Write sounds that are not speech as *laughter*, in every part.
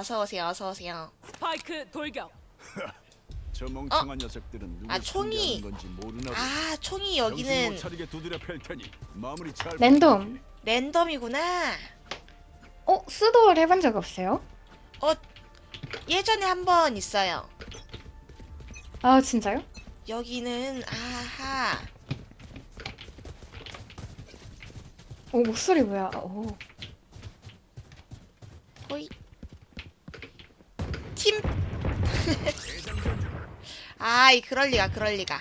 어서 오세요. 어서 오세요. 스파이크 돌격. *laughs* 저 멍청한 녀석들은 누굴 아, 총이- 건지 모르나 보다. 아 총이 정신 여기는 못 차리게 두드려 팰 테니 마무리 잘 랜덤. 부탁해. 랜덤이구나. 어, 수도를 해본 적 없어요? 어 예전에 한 번 있어요. 아, 진짜요? 여기는 아하. 오, 목소리 뭐야? 오. 호이. 팀. *laughs* 아이 그럴 리가 그럴 리가.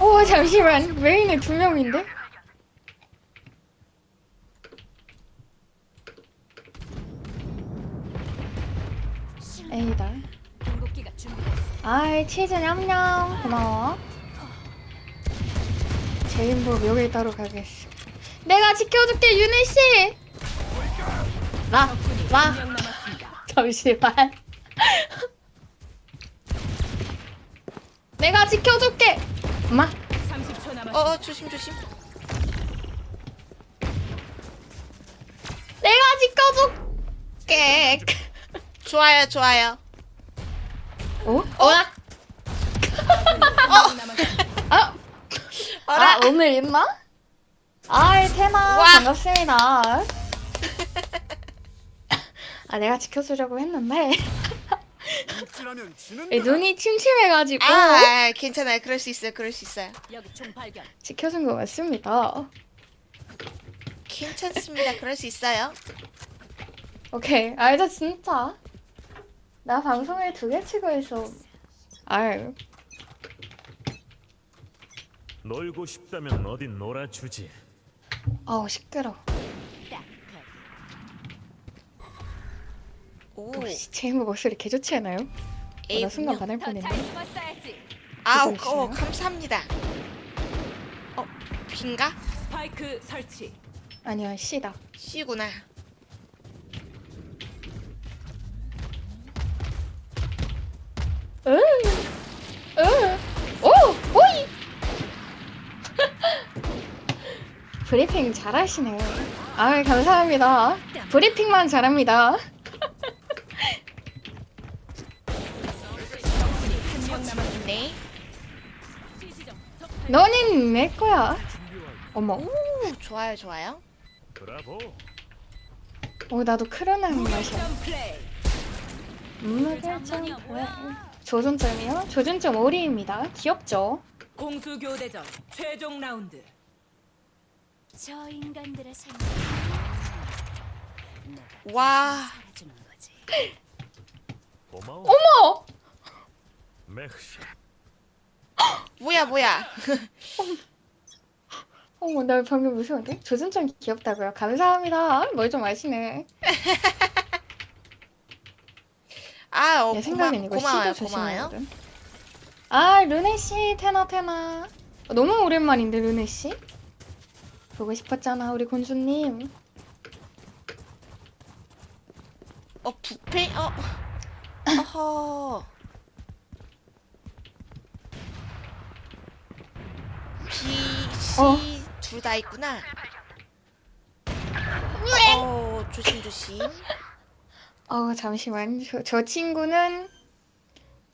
오, 잠시만. 메인에 두 명인데? 에이다. 아이, 치즈 냠냠. 고마워. 제인복 여기 따로 가겠어. 내가 지켜줄게, 유니씨! 와, 와. 잠시만. *laughs* 내가 지켜줄게! 엄마, 30초 남았습니다. 어, 어 조심 조심. 내가 지켜줄게! *laughs* 좋아요 좋아요. 오? 어라? 아, *laughs* 어라. 아, 오늘 있나? 아이, 테마, 와. 반갑습니다. 아, 내가 지켜주려고 했는데. 이 눈이 침침해가지고. 아 괜찮아요. 그럴 수 있어요. 그럴 수 있어요. 여기 총 발견. 지켜준 것 같습니다. 괜찮습니다. 그럴 수 있어요. 오케이, 알죠, 진짜. 나 방송에 두개 치고 있어. 아유, 놀고 싶다면 어디 놀아주지. 아우, 시끄러. 딱. 오. 오, 씨, 제이모 목소리 개 좋지 않아요? 어, 나 순간 반할 더잘 뻔했네. 아, 어, 그거 어? 감사합니다. 어 빈가? 스파이크 설치. 아니야, 씨다. C구나. 으, 으, 오, 오이. *laughs* 브리핑 잘하시네. 아, 감사합니다. 브리핑만 잘합니다. 너는 내 거야. 어머, 오 좋아요 좋아요. 브라보. 오 나도 크로나는 마셔. 점 플레이. 음악을 좀 조준점이요? 조준점 5리입니다. 귀엽죠? 공수 교대전 최종 라운드. 저 인간들의 생각 와 사라지는 거지. 고마워. 어머! 맥시. 뭐야 뭐야. *laughs* 어머, 나 방금 무서운데? 조준점 귀엽다고요? 감사합니다. 뭘 좀 아시네. *laughs* 아 어, 내 고마, 생각엔 이거 고마워요 씨도 고마워요. 조심해야거든. 아, 루네 씨, 테나, 테나. 어, 너무 오랜만인데, 루네 씨? 보고 싶었잖아, 우리 곤주님. 어 부페 어. 어허. B, C 어. 둘 다 있구나. 어 조심 조심. 어, 잠시만. 저, 저 친구는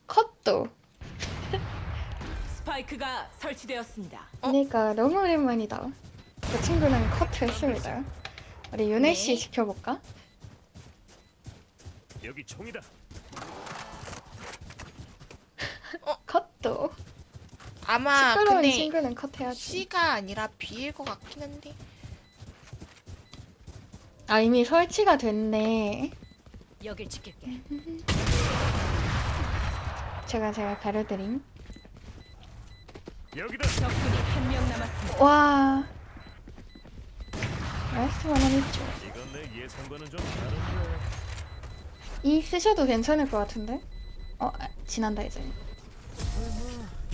컷도. 스파이크가 설치되었습니다. 어? 그러니까 너무 오랜만이다. 그 친구는 커트 했습니다. 우리 유네 씨 네. 지켜볼까? 여기 총이다. 컷도. 아마 시끄러운 근데 친구는 컷해야지. C가 아니라 B일 것 같긴 한데. 아 이미 설치가 됐네. 여길 지킬게. *laughs* 제가 제가 가려드림. 여기다. 적군이 한 명 남았습니다. 와. 라스트 원은 있죠. 이건 내 예상과는 좀 다른데. 이 쓰셔도 괜찮을 것 같은데? 어 아, 지난다 이제.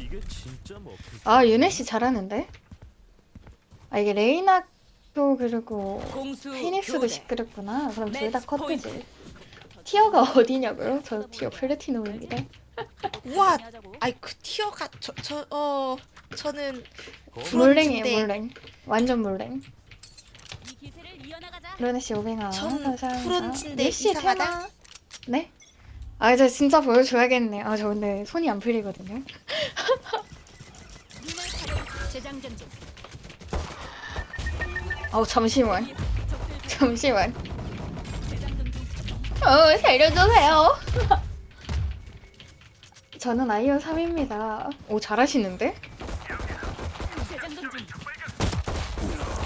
이게 진짜 먹힐 아 유네 씨 잘하는데? 아 이게 레이나도 그리고 공수 피닉스도 교대. 시끄럽구나. 그럼 둘다 컷이지. 티어가 어디냐고요? 저 티어 플래티넘입니다. 우와. 아이 그 티어가 저저어 저는 브론즈인데. 물랭. 완전 물랭. 이 기세를 이어나가자. 루네 씨 오뱅아. 전. 브론즈인데 네 씨, 이상하다. 테마. 네? 아 이제 진짜 보여줘야겠네. 아 저 근데 손이 안 풀리거든요. 어 잠시만. 잠시만. 어 살려주세요. *laughs* 저는 아이오 3입니다. 오 잘하시는데?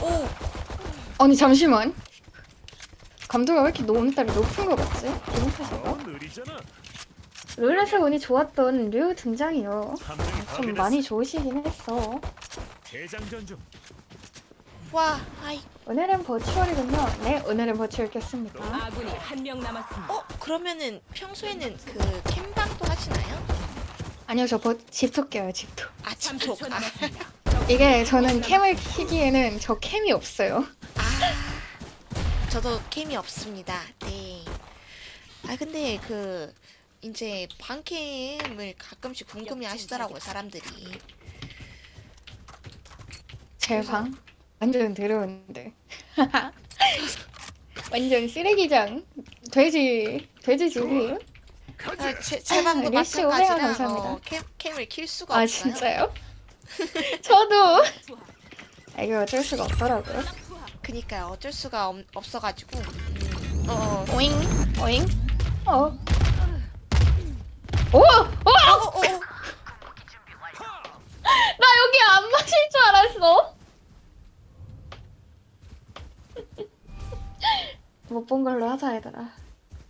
오 아니 잠시만. 감도가 왜 이렇게 오늘따라 높은 거 같지? 기분 탓인가? 룰렛의 운이 좋았던 류 등장이요. 함정이 좀. 많이 좋으시긴 했어. 대장전 중. 와 아이 오늘은 버추얼이군요. 네, 오늘은 버추얼 켰습니다. 아군이 한 명 남았습니다. 어 그러면은 평소에는 그 캠방도 하시나요? 아니요, 저 버, 집토 껴요, 집토. 아 30초 아, 남았습니다. *laughs* 이게 저는 캠을 키기에는 저 캠이 없어요. 아 저도 캠이 없습니다. 네. 아 근데 그 이제 방캠을 가끔씩 궁금해 하시더라고요 사람들이. 제 방 완전 더러운데. *laughs* 완전 쓰레기장. 돼지, 돼지 집이에요? 아, 제, 제 방도 오해가 마찬가지라 감사합니다. 어, 캠, 캠을 킬 수가 아, 없어요. 진짜요? *laughs* 저도. 아, 이거 어쩔 수가 없더라고요. 그니까요 어쩔 수가 없, 없어가지고 음, 어, 어, 오잉, 오잉. 어. 오! 오! 어, 어, 어. *laughs* 나 여기 안 마실 줄 알았어. *laughs* 못 본 걸로 하자 얘들아.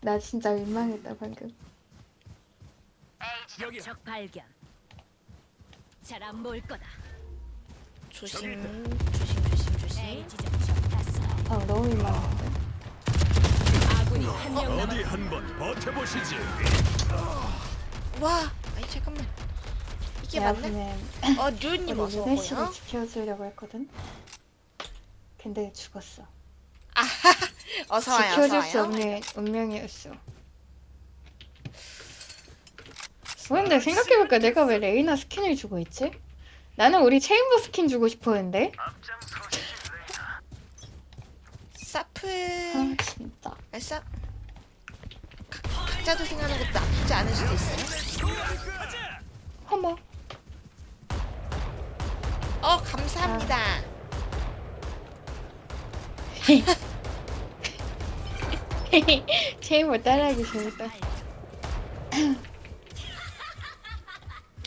나 진짜 민망했다 방금. 적 발견. 잘 안 보일 거다. 조심 조심 조심 조심. A 지점 적 탔어. 아 너무 민망했는데. 아군이 한 명 남았습니다. 어디 한 번 버텨보시지. 와 아니 잠깐만 이게 맞네? 어 류님 어서 씨를 오고요. 지켜주려고 했거든. 근데 죽었어. 어서 와요 어서 지켜줄 수 와요. 없는 운명이었어. 근데 생각해볼까 내가 왜 레이나 스킨을 주고 있지? 나는 우리 체인버 스킨 주고 싶었는데. 사프 아 진짜. 사 각- 각자 도 생각하는 것도 나쁘지 않을 수도 있어요. 어머. 어 감사합니다. *laughs* 체인버 따라하기 재밌다.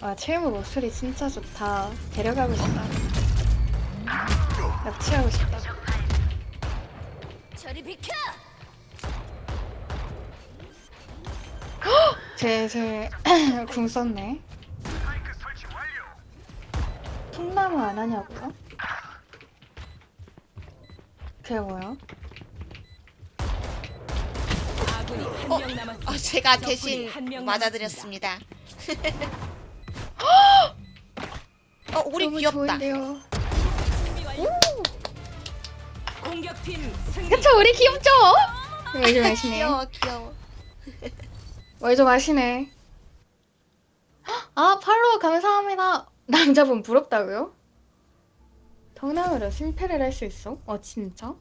아 체인버 목소리 진짜 좋다. 데려가고 싶다. 납치하고 싶다. 저리 비켜. 제제궁 *clears throat* 썼네. 통나무 안 하냐고요? 그게 뭐야? 아군이 한명 남았습니다. 어 제가 적군이 대신 한명 맞아드렸습니다. *gasps* 어 우리 너무 귀엽다. 좋은데요. 공격팀 승리. 그쵸 우리 귀엽죠? 월좀 *laughs* 마시네. 귀여워 귀여워. *laughs* 월좀 마시네. 아 팔로우 감사합니다. 남자분 부럽다고요? 동남으로 승패를 할 수 있어? 어 진짜?